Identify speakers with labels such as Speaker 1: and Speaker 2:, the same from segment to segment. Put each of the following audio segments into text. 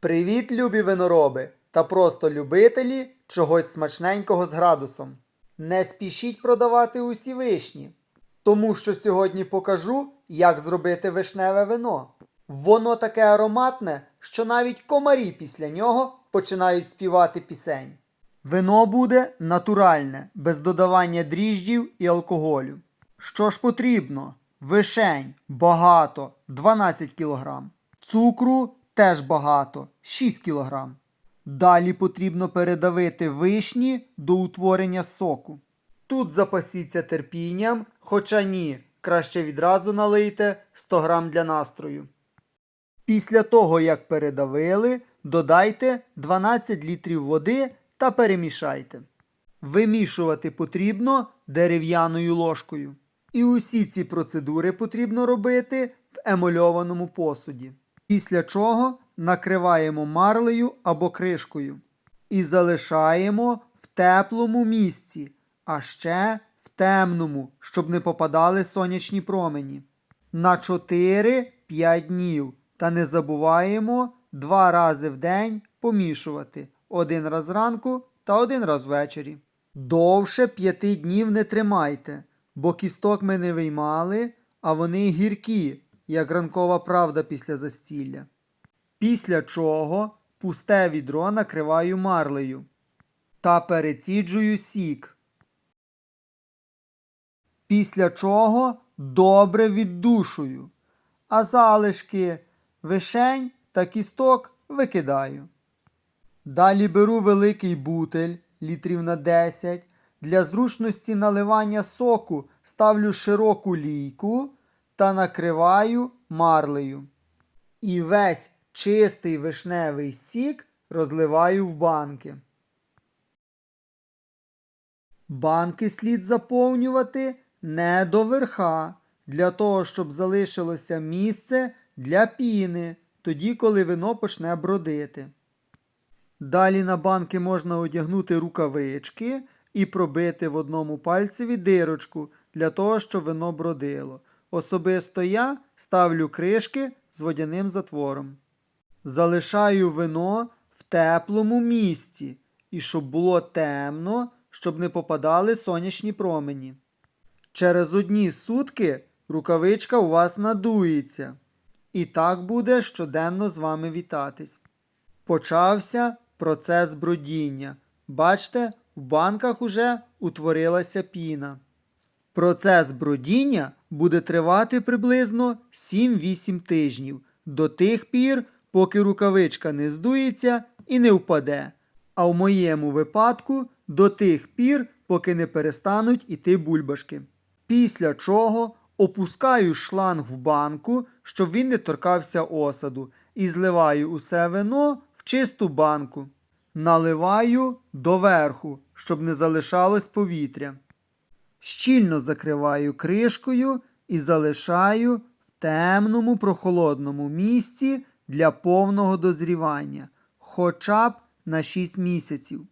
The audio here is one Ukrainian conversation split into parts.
Speaker 1: Привіт, любі винороби та просто любителі чогось смачненького з градусом. Не спішіть продавати усі вишні, тому що сьогодні покажу, як зробити вишневе вино. Воно таке ароматне, що навіть комарі після нього починають співати пісень. Вино буде натуральне, без додавання дріжджів і алкоголю. Що ж потрібно? Вишень багато 12 кг. Цукру теж багато 6 кг. Далі потрібно передавити вишні до утворення соку. Тут запасіться терпінням, хоча ні, краще відразу налийте 100 г для настрою. Після того, як передавили, додайте 12 літрів води та перемішайте. Вимішувати потрібно дерев'яною ложкою. І усі ці процедури потрібно робити в емульованому посуді. Після чого накриваємо марлею або кришкою і залишаємо в теплому місці, а ще в темному, щоб не попадали сонячні промені. На 4-5 днів. Та не забуваємо два рази в день помішувати один раз зранку та один раз ввечері. Довше п'яти днів не тримайте, бо кісток ми не виймали, а вони гіркі, як ранкова правда після застілля. Після чого пусте відро накриваю марлею та переціджую сік. Після чого добре віддушую, а залишки вишень та кісток викидаю. Далі беру великий бутель літрів на 10. Для зручності наливання соку ставлю широку лійку та накриваю марлею. І весь чистий вишневий сік розливаю в банки. Банки слід заповнювати не до верха, для того, щоб залишилося місце для піни, тоді, коли вино почне бродити. Далі на банки можна одягнути рукавички і пробити в одному пальцеві дирочку для того, щоб вино бродило. Особисто я ставлю кришки з водяним затвором. Залишаю вино в теплому місці і щоб було темно, щоб не попадали сонячні промені. Через одні сутки рукавичка у вас надується. І так буде щоденно з вами вітатись. Почався процес бродіння. Бачите, в банках уже утворилася піна. Процес бродіння буде тривати приблизно 7-8 тижнів до тих пір, поки рукавичка не здується і не впаде. А в моєму випадку до тих пір, поки не перестануть іти бульбашки. Після чого опускаю шланг в банку, щоб він не торкався осаду, і зливаю усе вино в чисту банку. Наливаю доверху, щоб не залишалось повітря. Щільно закриваю кришкою і залишаю в темному прохолодному місці для повного дозрівання, хоча б на 6 місяців.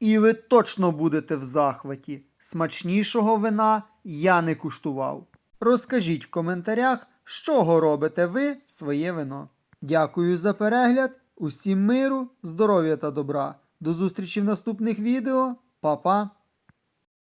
Speaker 1: І ви точно будете в захваті. Смачнішого вина я не куштував. Розкажіть в коментарях, з чого робите ви своє вино. Дякую за перегляд, усім миру, здоров'я та добра. До зустрічі в наступних відео. Па-па!